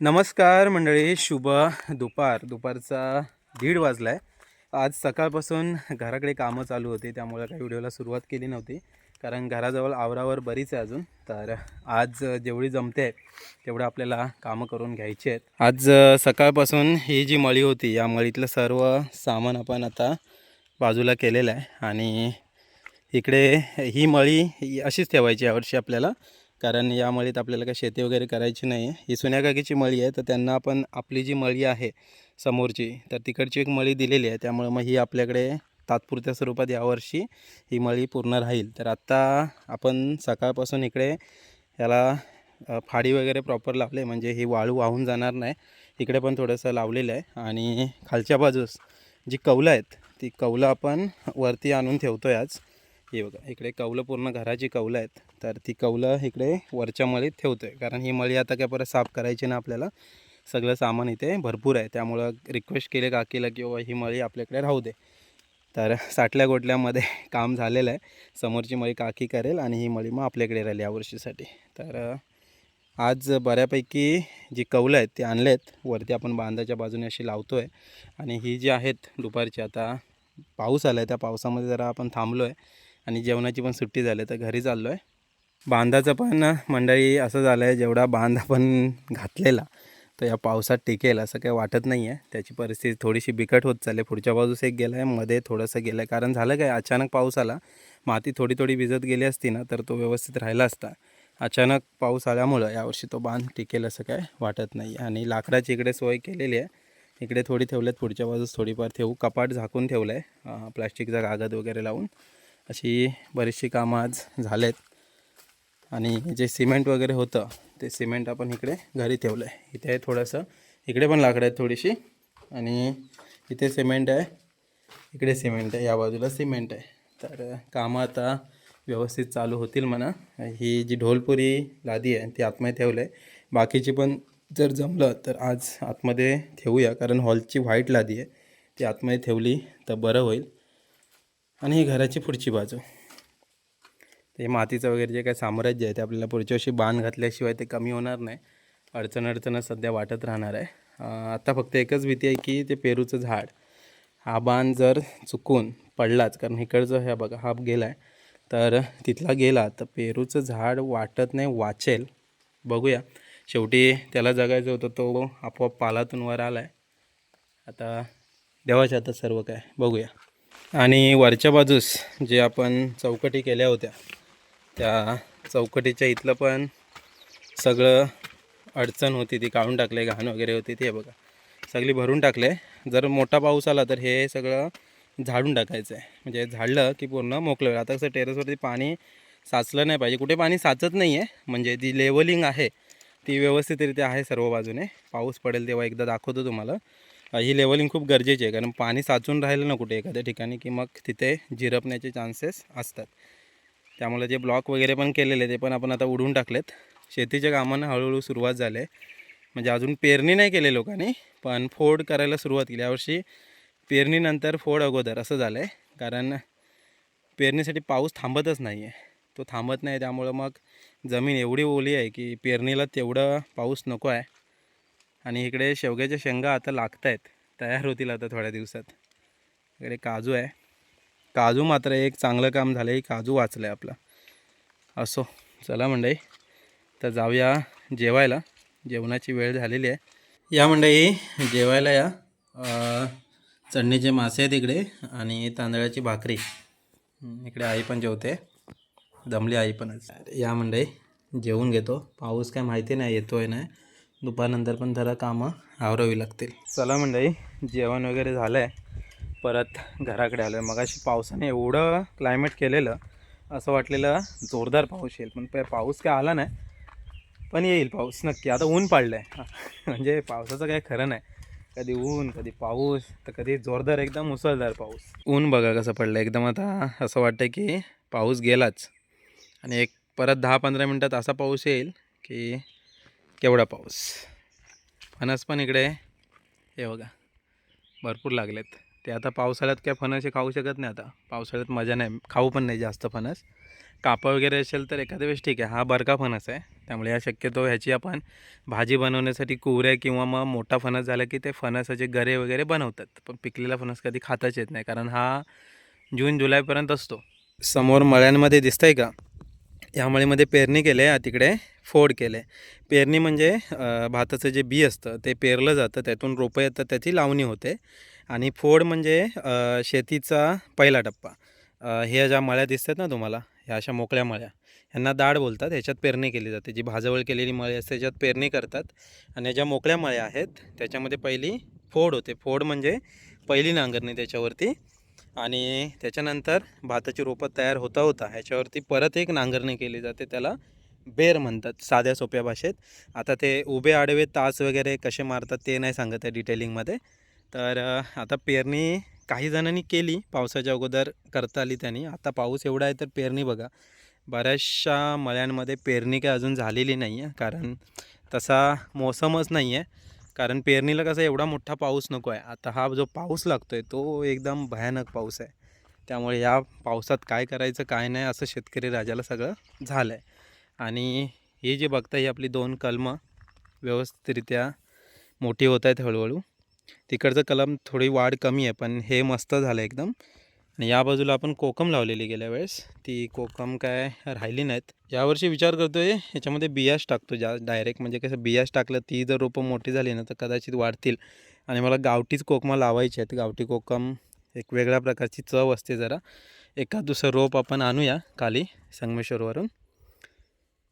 नमस्कार मंडळी शुभ दुपार. दुपारचा दीड वाजला आहे आज सकाळपासून घराकडे कामं चालू होती त्यामुळे काही व्हिडिओला सुरुवात केली नव्हती. कारण घराजवळ आवरावर बरीच आहे अजून. तर आज जेवढी जमते आहे तेवढं आपल्याला कामं करून घ्यायची आहेत. आज सकाळपासून ही जी मळी होती या मळीतलं सर्व सामान आपण आता बाजूला केलेलं आहे. आणि इकडे ही मळी अशीच ठेवायची यावर्षी आपल्याला. कारण या मळीत आपल्याला काही शेती वगैरे करायची नाही आहे. ही सुन्याकाकीची मळी आहे तर त्यांना आपण आपली जी मळी आहे समोरची तर तिकडची एक मळी दिलेली आहे. त्यामुळे मग ही आपल्याकडे तात्पुरत्या स्वरूपात यावर्षी ही मळी पूर्ण राहील. तर आत्ता आपण सकाळपासून इकडे याला फाडी वगैरे प्रॉपर लावले म्हणजे ही वाळू वाहून जाणार नाही. इकडे पण थोडंसं लावलेलं आहे. आणि खालच्या बाजूस जी कौलं आहेत ती कौलं आपण वरती आणून ठेवतो आहे आज. हे बघा इकडे कौलं पूर्ण घराची कौलं आहेत. तर ती कौलं इकडे वरच्या मळीत ठेवतो आहे कारण ही मळी आता काय परत साफ करायची ना आपल्याला. सगळं सामान इथे भरपूर आहे. त्यामुळं रिक्वेस्ट केले काकीला की बाबा ही मळी आपल्याकडे राहू दे. तर साठल्या गोटल्यामध्ये काम झालेलं आहे. समोरची मळी काकी करेल आणि ही मळी मग आपल्याकडे राहील यावर्षीसाठी तर आज बऱ्यापैकी जी कौलं आहेत ती आहेत वरती आपण बांधाच्या बाजूने अशी लावतो आहे आणि ही जी आहेत दुपारची आता पाऊस आला आहे त्या पावसामध्ये जरा आपण थांबलो आहे आणि जेवणाची पण सुट्टी झाली आहे, तर घरी चाललो आहे बांधाचं पण मंडळी असं झालं आहे जेवढा बांध आपण घातलेला तर या पावसात टिकेल असं काही वाटत नाही आहे त्याची परिस्थिती थोडीशी बिकट होत चालली. आहे पुढच्या बाजूस एक गेला आहे मध्ये थोडंसं गेलं आहे कारण झालं काय अचानक पाऊस आला. माती थोडी थोडी भिजत गेली असती ना तर तो व्यवस्थित राहिला असता. अचानक पाऊस आल्यामुळं यावर्षी तो बांध टिकेल असं काय वाटत नाही आणि लाकडाची इकडे सोय केलेली आहे. इकडे थोडी ठेवलेत पुढच्या बाजूस थोडीफार ठेवू कपाट झाकून ठेवलं आहे प्लॅस्टिकचा कागद वगैरे लावून. अशी बरीचशी कामं आज झालेत. आणि जे सिमेंट वगैरे होतं ते सिमेंट आपण इकडे घरी ठेवलं आहे इथे आहे थोडंसं इकडे पण लाकडं आहेत थोडीशी. आणि इथे सिमेंट आहे इकडे सिमेंट आहे या बाजूला सिमेंट आहे. तर कामं आता व्यवस्थित चालू होतील म्हणा. ही जी ढोलपुरी लादी आहे ती आतमध्ये ठेवलं आहे बाकीची पण जर जमलं तर आज आतमध्ये ठेवूया. कारण हॉलची व्हाईट लादी आहे ती आतमध्ये ठेवली तर बरं होईल. आणि ही घराची पुढची बाजू. ते मातीचं वगैरे जे काही साम्राज्य आहे ते आपल्याला पुढच्या वर्षी बाण घातल्याशिवाय ते कमी होणार नाही. अडचण अडचण सध्या वाटत राहणार आहे. आत्ता आता फक्त एकच भीती आहे की ते पेरूचं झाड हा बाण जर चुकून पडलाच कारण इकडचं हे बघा हा गेला आहे तर तिथला गेला तर पेरूचं झाड वाटत नाही वाचेल. बघूया. शेवटी त्याला जगायचं होतं तो आपोआप पालातून वर आला आहे आता देवाच्या आता सर्व काय बघूया. आणि वरच्या बाजूस जे आपण चौकटी केल्या होत्या त्या चौकटीच्या इथलं पण सगळं अडचण होती ती काढून टाकले घाण वगैरे होती ते बघा. सगळी भरून टाकले. जर मोठा पाऊस आला तर हे सगळं झाडून टाकायचं आहे म्हणजे झाडलं की पूर्ण मोकळं. होईल आता कसं टेरेसवरती पाणी साचलं नाही पाहिजे. कुठे पाणी साचत नाही आहे म्हणजे जी लेवलिंग आहे ती व्यवस्थितरित्या आहे सर्व बाजूने. पाऊस पडेल तेव्हा एकदा दाखवतो तुम्हाला. ही लेवलिंग खूप गरजेची आहे. कारण पाणी साचून राहिलं ना कुठे एखाद्या ठिकाणी की मग तिथे झिरपण्याचे चान्सेस असतात. त्यामुळे जे ब्लॉक वगैरे पण केलेले ते पण आपण आता उडवून टाकलेत. शेतीच्या कामांना हळूहळू सुरुवात झाली आहे. म्हणजे अजून पेरणी नाही केली लोकांनी पण फोड करायला सुरुवात केली. यावर्षी पेरणीनंतर फोड अगोदर असं झालं आहे कारण पेरणीसाठी पाऊस थांबतच नाही आहे तो थांबत नाही त्यामुळं मग जमीन एवढी ओली आहे की पेरणीला तेवढं पाऊस नको आहे. आणि इकडे शेवग्याच्या शेंगा आता लागत आहेत तयार होतील आता थोड्या दिवसात. इकडे काजू आहे. काजू मात्र एक चांगलं काम झालं आहे काजू वाचलं आहे आपला. असो चला मंडई तर जाऊया जेवायला. जेवणाची वेळ झालेली आहे. या मंडई जेवायला या. चढणीचे चटणीचे मासे आहेत इकडे आणि तांदळाची भाकरी. इकडे आई पण जेवते. दमली आई पण. या मंडई जेवून घेतो. पाऊस काय माहिती नाही येतो आहे नाही. दुपारनंतर पण जरा कामं आवरावी लागतील. चला मंडई जेवण वगैरे झालं आहे परत घराकडे आलं मग अशी पावसाने एवढं क्लायमेट केलेलं असं वाटलेलं जोरदार पाऊस येईल. पण पाऊस काय आला नाही पण येईल पाऊस नक्की. आता ऊन पाडलं आहे म्हणजे पावसाचं काही खरं नाही. कधी ऊन कधी पाऊस तर कधी जोरदार एकदम मुसळधार पाऊस. ऊन बघा कसं पडलं एकदम आता असं वाटतं की पाऊस गेलाच. आणि एक परत दहा पंधरा मिनटात असा पाऊस येईल की केवढा पाऊस? फणस पण इकडे हे बघा भरपूर लागलेत. ते आता पावसाळ्यात काय फणस हे खाऊ शकत नाही आता. पावसाळ्यात मजा नाही खाऊ पण नाही जास्त फणस. कापा वगैरे असेल तर एखाद्या वेळेस ठीक आहे हा बरका फणस आहे. त्यामुळे या शक्यतो ह्याची आपण भाजी बनवण्यासाठी कुऱ्या किंवा मग मोठा फणस झाला की ते फणसाचे गरे वगैरे बनवतात. पण पिकलेला फणस कधी खाताच येत नाही कारण हा जून जुलैपर्यंत असतो. समोर मळ्यांमध्ये दिसतंय का? या मळीमध्ये पेरणी केली आहे तिकडे. फोड केले पेरणी म्हणजे भाताचं जे बी असतं ते पेरलं जातं त्यातून रोपं येतात त्याची लावणी होते. आणि फोड म्हणजे शेतीचा पहिला टप्पा. ह्या ज्या मळ्या दिसतात ना तुम्हाला ह्या अशा मोकळ्या मळ्या ह्यांना दाढ बोलतात ह्याच्यात पेरणी केली जाते. जी भाजवळ केलेली मळी असते त्याच्यात पेरणी करतात. आणि ज्या मोकळ्या मळ्या आहेत त्याच्यामध्ये पहिली फोड होते. फोड म्हणजे पहिली नांगरणी त्याच्यावरती. आणि त्याच्यानंतर भाताची रोपं तयार होता होता ह्याच्यावरती परत एक नांगरणी केली जाते त्याला बेर म्हणतात साध्या सोप्या भाषेत. आता ते उभे आडवे तास वगैरे कसे मारतात ते नाही सांगत आहे डिटेलिंगमध्ये तर आता पेरणी काही जणांनी केली पावसाच्या अगोदर करता आली त्यांनी. आता पाऊस एवढा आहे तर पेरणी बघा. बऱ्याचशा मळ्यांमध्ये पेरणी काय अजून झालेली नाही आहे कारण तसा मोसमच नाही आहे कारण पेरणीला कसं एवढा मोठा पाऊस नको आहे. आता हा जो पाऊस लागतो आहे तो एकदम भयानक पाऊस आहे. त्यामुळे या पावसात काय करायचं काय नाही असं शेतकरी राजाला सगळं झालं आहे आणि ही जी बघता ही आपली दोन कलमं व्यवस्थितरित्या मोठी होत आहेत हळूहळू. तिकडचं कलम थोडी वाढ कमी आहे पण हे मस्त झालं एकदम. आणि या बाजूला आपण कोकम लावलेली गेल्या वेळेस. ती कोकम काय राहिली नाहीत. यावर्षी विचार करतो आहे ह्याच्यामध्ये बियास टाकतो जा डायरेक्ट म्हणजे कसं बियास टाकलं ती जर रोपं मोठी झाली ना तर कदाचित वाढतील. आणि मला गावठीच कोकमा लावायची आहेत. गावठी कोकम एक वेगळ्या प्रकारची चव असते जरा. एखाद दुसरं रोप आपण आणूया खाली संगमेश्वरवरून.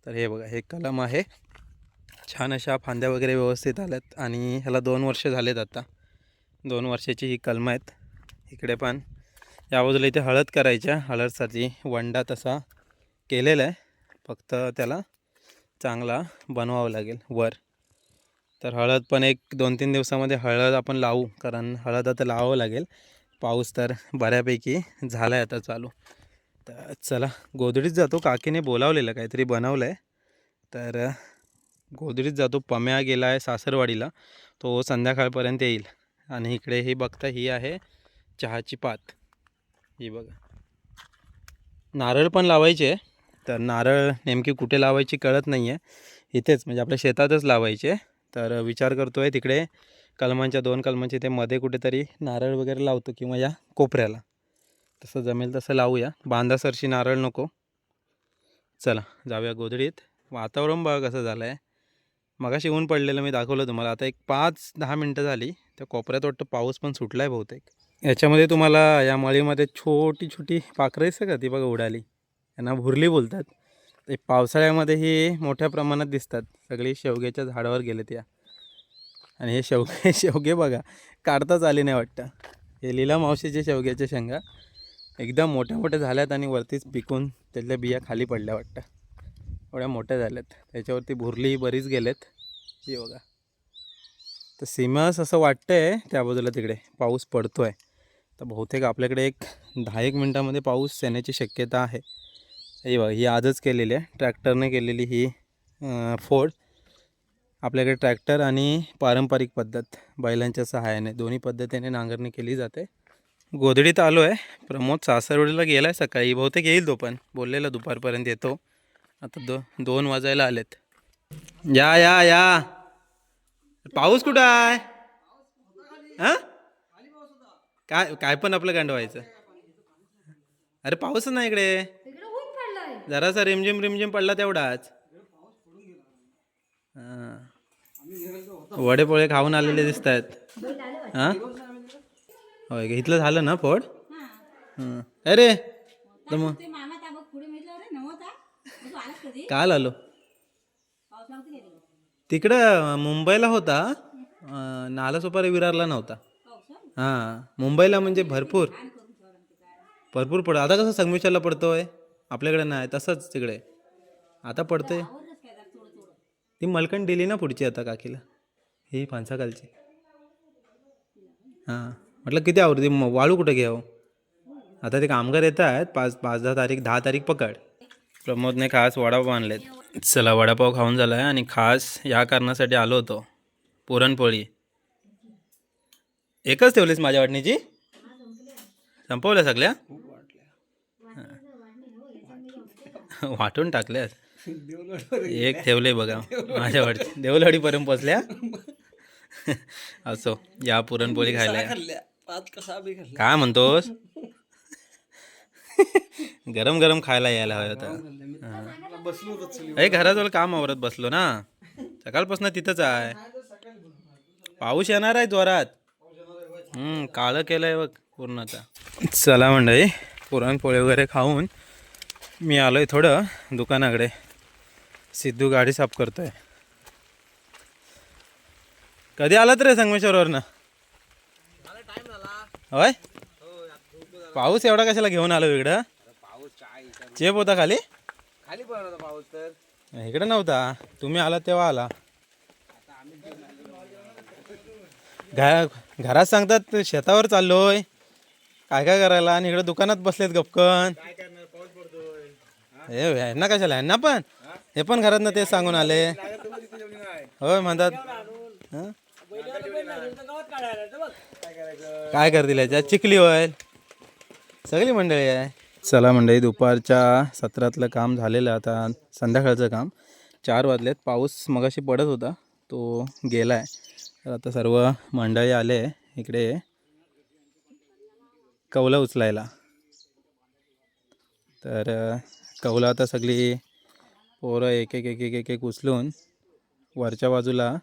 तर हे बघा हे कलम आहे. छान अशा फांद्या वगैरे व्यवस्थित आल्यात आणि ह्याला दोन वर्ष झालेत आता. दोन वर्षाची ही कलमं आहेत. इकडे पण या बाजूला इथे हळद करायच्या. हळदसाठी वंडा तसा केलेला आहे. फक्त त्याला चांगला बनवावं लागेल वर. तर हळद पण एक दोन तीन दिवसामध्ये हळद आपण लावू कारण हळद आता लावावं लागेल. पाऊस तर बऱ्यापैकी झाला आहे आता चालू. तर चला गोदडीत जातो. काकीने बोलावलेलं काहीतरी बनवलं आहे तर गोदडीत जातो. पम्या गेला आहे सासरवाडीला. तो संध्याकाळपर्यंत येईल. आणि इकडे ही बघता ही आहे चहाची पात. ही बघा. नारळ पण लावायचे. तर नारळ नेमकी कुठे लावायची कळत नाही आहे इथेच म्हणजे आपल्या शेतातच लावायचे. तर विचार करतो आहे तिकडे कलमांच्या दोन कलमांच्या ते मध्ये कुठेतरी नारळ वगैरे लावतो किंवा या कोपऱ्याला. तसं जमेल तसं लावूया. बांधासरशी नारळ नको. चला जाऊया गोधडीत. वातावरण बघा कसं झालं आहे मगाशी ऊन पडलेलं मी दाखवलं तुम्हाला. आता एक पाच दहा मिनटं झाली. त्या कोपऱ्यात वाटतं पाऊस पण सुटला आहे बहुतेक. याच्यामध्ये तुम्हाला या मळीमध्ये छोटी छोटी पाखरं दिसतं का? ती बघा उडाली. यांना भुरली बोलतात. ते पावसाळ्यामध्ये हे मोठ्या प्रमाणात दिसतात. सगळी शेवग्याच्या झाडावर गेले त्या आणि हे शेवगे शेवगे बघा. काढताच आले नाही वाटतं. हे लीला मावशीचे शेवग्याच्या शेंगा. एकदम मोठ्या मोठ्या झाल्यात आणि वरतीच पिकून त्यातल्या बिया खाली पडल्या वाटतं. एवढ्या मोठ्या झाल्यात. त्याच्यावरती भुरली बरीच गेलेत. ही बघा. तर सीमास असं वाटतंय त्या बाजूला तिकडे. पाऊस पडतो आहे तर बहुतेक आपल्याकडे एक दहा एक मिनटामध्ये पाऊस येण्याची शक्यता आहे. हे बघा ही आजच केलेली आहे. ट्रॅक्टरने केलेली ही फोड. आपल्याकडे ट्रॅक्टर आणि पारंपरिक पद्धत. बैलांच्या सहाय्याने. दोन्ही पद्धतीने नांगरणी केली जाते. गोधडीत आलो आहे. प्रमोद सासरवडीला गेला आहे सकाळी. बहुतेक येईल तो पण. बोललेला दुपारपर्यंत येतो. आता दो दोन वाजायला आलेत. या या या. पाऊस कुठं आहे? हां? काय काय पण आपलं गांडवायचं. अरे पाऊसच नाही इकडे. जरासा रिमझिम रिमझिम पडला तेवढाच. हां. वडेपोळे खाऊन आलेले दिसत आहेत हां? होय का? इथलं झालं ना हां. अरे तर मग काल आलो. तिकडं मुंबईला होता. नालासोपारा विरारला नव्हता. हं? मुंबईला म्हणजे भरपूर. भरपूर पडतो. आता कसं संगमेश्वरला पडतोय? आपल्याकडे नाही तसंच तिकडे. आता पडतोय. ती मलकण दिली ना पुढची आता काकीला. ही फांसाखालची हां. म्हटलं किती आवडते मग वाळू कुठं घ्यावं? आता ते कामगार येत आहेत पाच पाच दहा तारीख दहा तारीख पकड. प्रमोदने खास वडापाव आणलेत. चला वडापाव खाऊन झाला आहे आणि खास या कारणासाठी आलो होतो. पुरणपोळी. एकच ठेवलीस माझ्या वाटणीची? संपवल्या सगळ्या? वाटून टाकल्यास एक ठेवले बघा माझ्या वाटते देवलवाडीपर्यंत पोचल्या? असो या पुरणपोळी खायला पाच कसा बी खाल्ला. काय म्हणतोस? गरम गरम खायला यायला हवं होतं. बसलो होतो चुली अरे घराजवळ काम आवरत बसलो ना. सकाळपासून तिथंच आहे. पाऊस येणार आहे जोरात. हम्म काळं केलंय बघ पूर्ण आता. चला मंडळी पुरणपोळी वगैरे खाऊन मी आलोय थोडं दुकानाकडे. सिद्धू गाडी साफ करतोय. कधी आलात रे संगमेश्वरवरनं? होय? पाऊस एवढा कशाला घेऊन आलो इकडं? पाऊस काय चेप होता खाली? खाली पण होता पाऊस तर इकडे नव्हता. तुम्ही आलात तेव्हा आला. घरा घरात सांगतात शेतावर चाललोय. काय काय करायला? आणि इकडे दुकानात बसलेत गपकन. हे ह्यांना कशाला? ह्यांना पण? हे पण घरात ना ते सांगून आले. होय म्हणतात. काय करतील याच्यात? चिखली होईल. सगळी मंडळी आहे. चला मंडळी दुपारच्या सत्रातलं काम झालेलं आता संध्याकाळचं काम. चार वाजलेत. पाऊस मगाशी पडत होता. तो गेला आहे तर आता सर्व मंडळी आले. इकडे कौलं उचलायला. तर अ, आता सगळी पोरं एक एक एक एक एक एक उचलून वरच्या बाजूला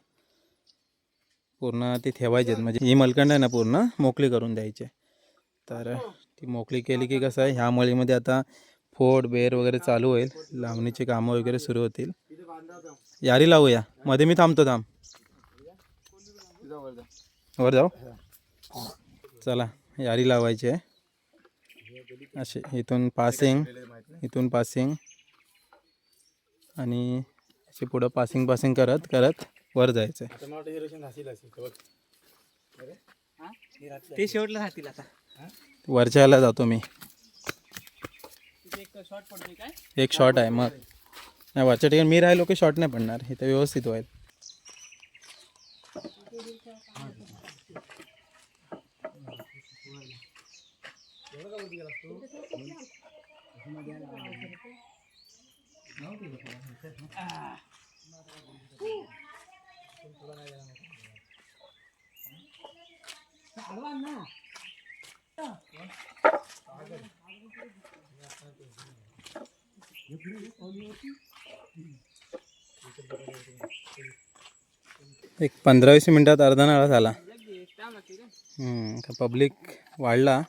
पूर्ण ती ठेवायची म्हणजे ही मलकंड आहे ना पूर्ण मोकळी करून द्यायची. तर ती मोकळी केली की कसं आहे ह्या मळीमध्ये आता फोड बेर वगैरे चालू होईल. लावणीची कामं वगैरे सुरू होतील. यारी लावूया. मध्ये मी थांबतो थांब. वर जाऊ? चला यारी लावायची आहे. असे इथून पासिंग इथून पासिंग. आणि असे पुढं पासिंग पासिंग करत करत. वर जायचं ते शेवटला राहतील आता. वरच्याला जातो मी. एक शॉर्ट पडतोय काय? एक शॉट आहे मग. नाही वरच्या ठिकाणी मी राहिलो की शॉट नाही पडणार. इथं व्यवस्थित होईल. एक पंधरा वीस मिनिटात अर्धा नाळा झाला. पब्लिक वाढला.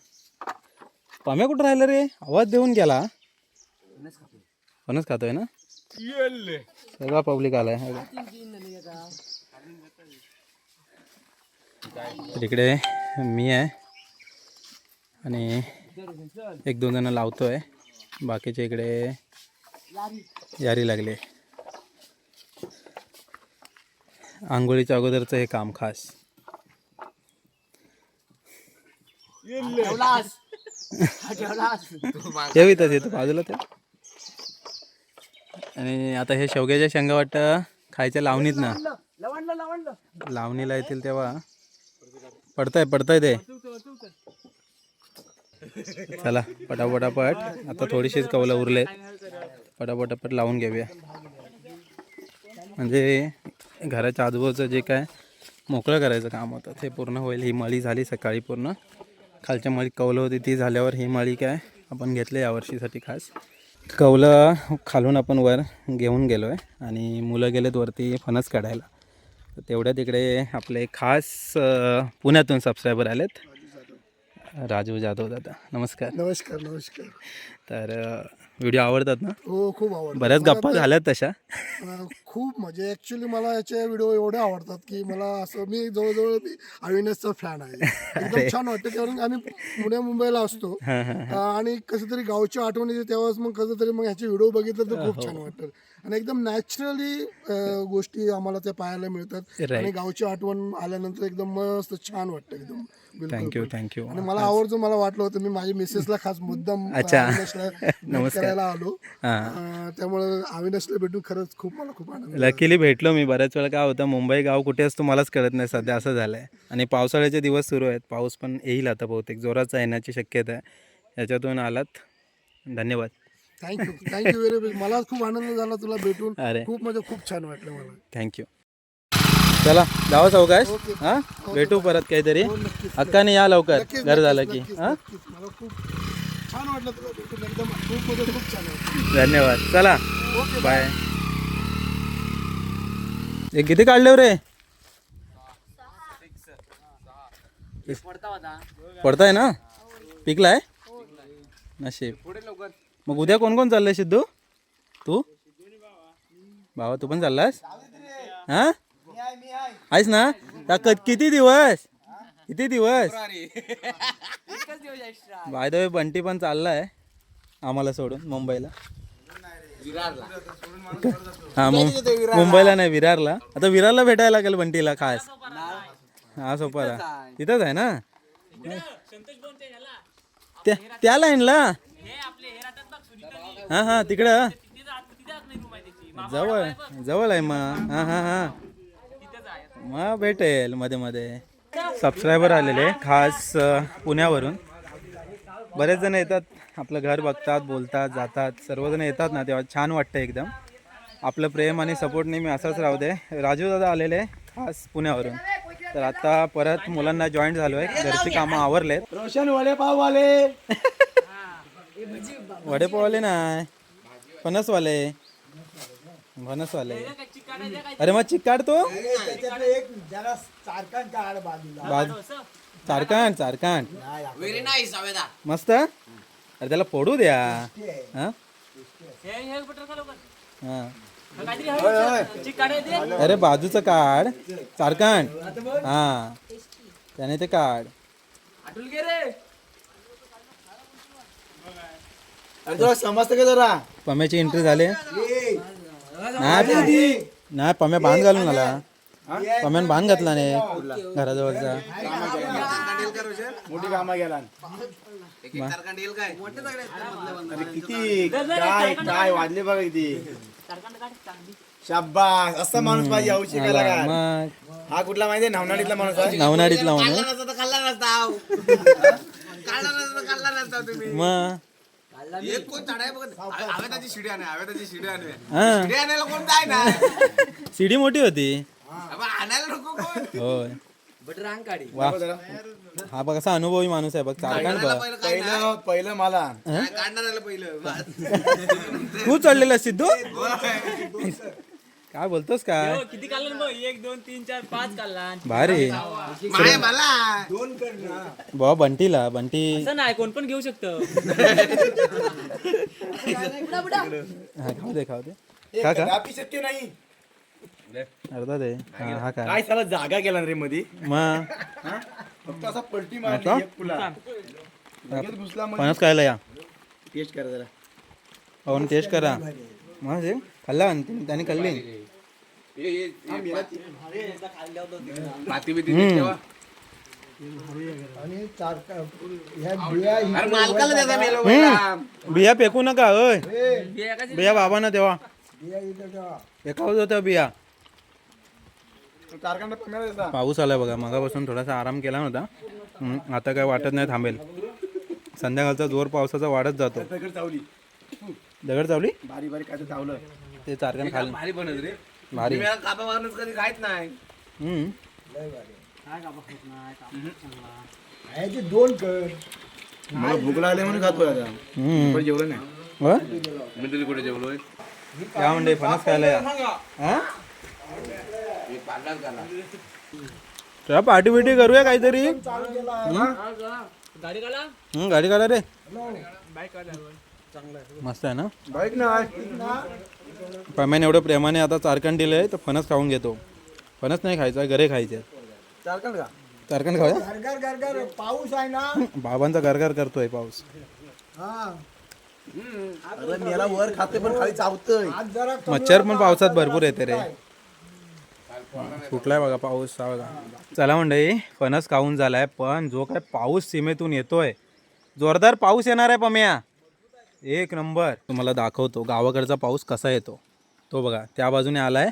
पाम्या कुठं राहिला रे? आवाज देऊन गेला. फणस खातोय ना? सगळा पब्लिक आलाय. हे. तर इकडे मी आहे. आणि एक दोन जण लावतोय. बाकीचे इकडे यारी लागले. आंघोळीच्या अगोदरचं हे काम खास. ठेव इथंच येतो बाजूला ते. आणि आता हे शेवग्याच्या शेंगा वाटतं खायच्या लावणीत ना. लावणीला येतील तेव्हा. पडताय पडताय ते. चला पटापटापट. आता थोडीशीच कवलं उरले. पटापटापट लावून घेऊया. म्हणजे घराच्या आजूबाजूचं जे काय मोकळं करायचं काम होतं ते पूर्ण होईल. ही मळी झाली सकाळी पूर्ण. खालच्या मळी कवलं होती ती झाल्यावर ही मळी काय आपण घेतले यावर्षीसाठी खास. कवलं खालून आपण वर घेऊन गेलो आहे आणि मुलं गेलेत वरती फणस काढायला. तर तेवढ्यात इकडे आपले खास पुण्यातून सबस्क्रायबर आलेत. राजू जाधव दादा नमस्कार. नमस्कार नमस्कार. तर व्हिडिओ आवडतात ना? हो खूप आवडतं बऱ्याच गप्पा झाल्यात तशा. खूप म्हणजे ॲक्च्युली मला याचे व्हिडिओ एवढे आवडतात की मला असं मी जवळजवळ मी अविनाशचा फॅन आहे. एकदम छान वाटतं कारण आम्ही पुणे मुंबईला असतो. आणि कसं तरी गावची आठवण तेव्हाच मग कसं तरी मग ह्याचे व्हिडिओ बघितलं तर खूप छान वाटतं. आणि एकदम नॅचरली गोष्टी आम्हाला त्या पाहायला मिळतात. आणि गावची आठवण आल्यानंतर एकदम मस्त छान वाटतं एकदम. थँक्यू थँक्यू आणि मला आवर्जून मला वाटलं होतं मी माझ्या मिसेसला खास मुद्दाम करायला आलो. हां. त्यामुळे अविनाशला भेटून खरंच खूप मला खूप आनंद लकीली भेटलो मी. बऱ्याच वेळा काय होतं मुंबई गाव कुठे असतो मलाच कळत नाही. सध्या असं झालं आहे आणि पावसाळ्याचे दिवस सुरू आहेत. पाऊस पण येईल आता बहुतेक. जोराचा येण्याची शक्यता आहे. याच्यातून आलात. धन्यवाद. थँक्यू थँक्यू व्हेरी मच मला खूप आनंद झाला तुला भेटून. अरे. खूप म्हणजे खूप छान वाटलं मला. थँक्यू चला जावा चौकाश हां? भेटू परत काहीतरी. हो, नक्कीच. हक्काने या लवकर. नक्कीच, घर झालं की. नक्कीच, हां? नक्कीच. मला खूप छान वाटलं तुला भेटून. एकदम खूप म्हणजे खूप छान वाटलं. धन्यवाद. चला. ओके बाय हे किती काढले हो रे पडताय ना? पिकलाय? नशीब. मग उद्या कोण कोण चाललंय सिद्धू? तू? भावा तू पण चाललास? हा? आहेस ना? त्या किती दिवस? किती दिवस? बाय द वे बंटी पण चाललाय आम्हाला सोडून मुंबईला. हा मुंबईला नाही विरारला. आता विरारला भेटायला लागेल बंटीला खास. हा सोपारा. तिथंच आहे ना? त्या त्या लाईनला? हा हा तिकडं? जवळ जवळ आहे मग. हा हा हा. मग भेटेल मध्ये मध्ये. सबस्क्रायबर आलेले खास पुण्यावरून. बरेच जण येतात आपलं घर बघतात बोलतात जातात. सर्वजण येतात ना तेव्हा छान वाटतं एकदम. आपलं प्रेम आणि सपोर्ट नेहमी असाच राहू दे. राजू दादा आलेले खास पुण्यावरून. तर आता परत मुलांना जॉईन झालो आहे घरची कामं आवरलेत. रोशन वडेपाव वाले वडेपावले नाही. फणसवाले. फणसवाले. अरे मग चिक काढतो एक जरा सारखा काढ बाजूला बाज चारकांड चारकांड व्हेरी नाईस मस्त? अरे त्याला फोडू द्या. हा? हा. अरे बाजूचं काढ. चारकांड हा. त्याने ते काढ. अरे तुला समजतं का जरा? पम्याची एंट्री झाली. नाही नाही पम्या बांध घालून आला. पम्यान बांध घातला नाही. घराजवळचा. मोठी कामा गेला किती? काय काय वाजले बघा किती? शाब्बास असा माणूस पाहिजे हा कुठला माहितीये नवनाडीतला माणूस आहे. नवनाडीतला म्हणून खाल्ला नसता नसता खाल्ला नसता तुम्ही. मग? एक कोण बघत शिडी आणे आवेदाची शिडी आणे. शिडी आणायला कोण जाय ना? सीडी मोठी होती. अबा, आणायला नको कोण? होय. वा. हा बघ कसा अनुभवी माणूस आहे बघ बघ पहिलं मला तू चढलेला सिद्धू काय बोलतोस काय? किती काढला बघ एक दोन तीन चार पाच काढला. भारी. माय मला. बाबा बंटीला बंटी. नाही कोण पण घेऊ शकतं. हा खाऊ दे खाऊ दे. का का? कापी शक्य नाही. अर्धा दे. हा हा काय काय साला जागा गेला रे मध्ये मग फक्त असा पलटी मारली एक फुला. लगेच घुसला खायला या. टेस्ट करा जरा. पाहून टेस्ट करा. मग खाल्ला. आणि त्याने खाल्ली. आणि चार ह्या बिया अरे मालकाला द्यायचा मेलो पहिला. हम्म. बिया फेकू नका होय. बिया बाबांना तेव्हा बिया इथं ठेवा. फेकावत होत्या बिया. पाऊस आलाय बघा मगापासून थोडासा आराम केला नव्हता आता काय वाटत नाही थांबेल. संध्याकाळचा जोर पावसाचा वाढत जातो. दगड चावली. दगड चावली? बारी बारी काय तर चावलं. ते चारकान खाल. भारी बनत रे. भारी. तुम्ही कापा मारूनच कधी खायत नाही. हम्म. ह्याचे दोन कर मला भूक लागली म्हणून खातोय आता. पण जेवलं नाही? मी तुझी कुठे जेवलोय या म्हणजे फणस खायला या. हा? चला पार्टी बिटी करूया काहीतरी. गाडी हम्म, गाडी काढा रे. मस्त आहे ना? बाईक नाही. पम्याने एवढं प्रेमाने आता चारकण दिलंय तर फणस खाऊन घेतो. फणस नाही खायचा गरे खायचे चारखंड का? चारकण खाऊया? गरगर गरगर पाऊस आहे ना. बाबांचा गरगर करतोय पाऊस. हा. अरे मेला वर खाते पण खाली चावतय. आज जरा मच्छर पण पावसात भरपूर येते रे. सुटलाय बघा पाऊस हा बघा. चला मंडळी फणस खाऊन झालाय पण जो काय पाऊस सीमेतून येतोय जोरदार पाऊस येणार आहे पम्या. एक नंबर. तुम्हाला दाखवतो गावाकडचा पाऊस कसा येतो. तो बघा त्या बाजूने आलाय.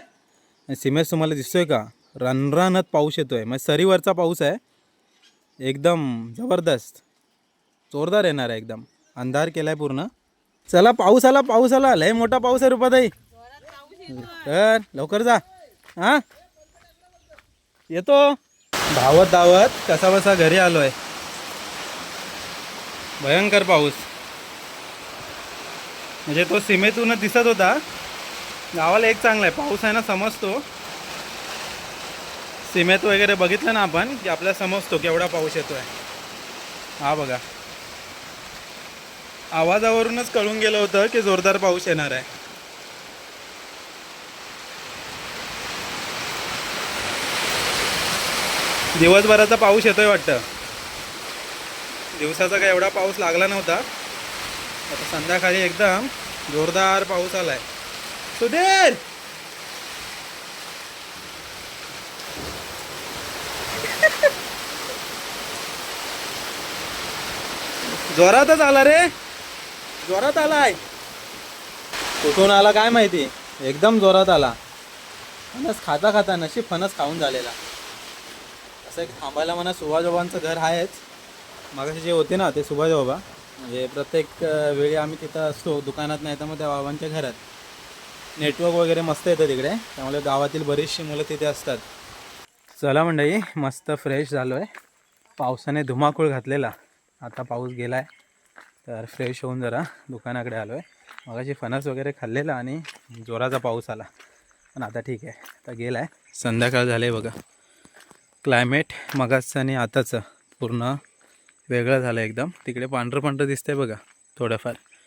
आणि सिमेस तुम्हाला दिसतोय का? रनरनत पाऊस येतो आहे म्हणजे सरीवरचा पाऊस आहे. एकदम जबरदस्त. जोरदार येणार आहे एकदम. अंधार केलाय पूर्ण. चला पाऊस आला पाऊस आला. लय मोठा पाऊस आहे रुपाताई. तर लवकर जा. हा? येतो. धावत धावत कसा बसा घरी आलोय. भयंकर पाऊस. म्हणजे तो सीमेतूनच दिसत होता. गावाला एक चांगला आहे. पाऊस आहे ना समजतो. सीमेत वगैरे बघितलं ना आपण की आपल्याला समजतो केवढा पाऊस येतोय. हा बघा. आवाजावरूनच कळून गेलं होतं की जोरदार पाऊस येणार आहे. दिवसभराचा पाऊस येतोय वाटतं. दिवसाचा काय एवढा पाऊस लागला नव्हता. आता संध्याकाळी एकदम जोरदार पाऊस आलाय. सुधीर! जोरातच आला रे. जोरात आलाय. कुठून आला काय माहिती? एकदम जोरात आला. फणस खाता खाता नशीब फणस खाऊन झालेला. असं एक थांबायला म्हणा सुभाषबाबांचं घर आहेच. मागाशी जे होते ना ते सुभाषबाबा. म्हणजे प्रत्येक वेळी आम्ही तिथं असतो दुकानात नाही तर मग त्या बाबांच्या घरात. नेटवर्क वगैरे मस्त येतं तिकडे. त्यामुळे गावातील बरीचशी मुलं तिथे असतात. चला मंडळी मस्त फ्रेश झालो आहे पावसाने धुमाकूळ घातलेला. आता पाऊस गेला आहे तर फ्रेश होऊन जरा दुकानाकडे आलो आहे मगाशी फणस वगैरे खाल्लेला आणि जोराचा पाऊस आला. पण आता ठीक आहे. आता गेला आहे संध्याकाळ झालं आहे बघा. क्लायमेट मगाचं आणि आताचं पूर्ण वेगळं झालं एकदम. तिकडे पांढरं पांढरं दिसतंय बघा थोडंफार.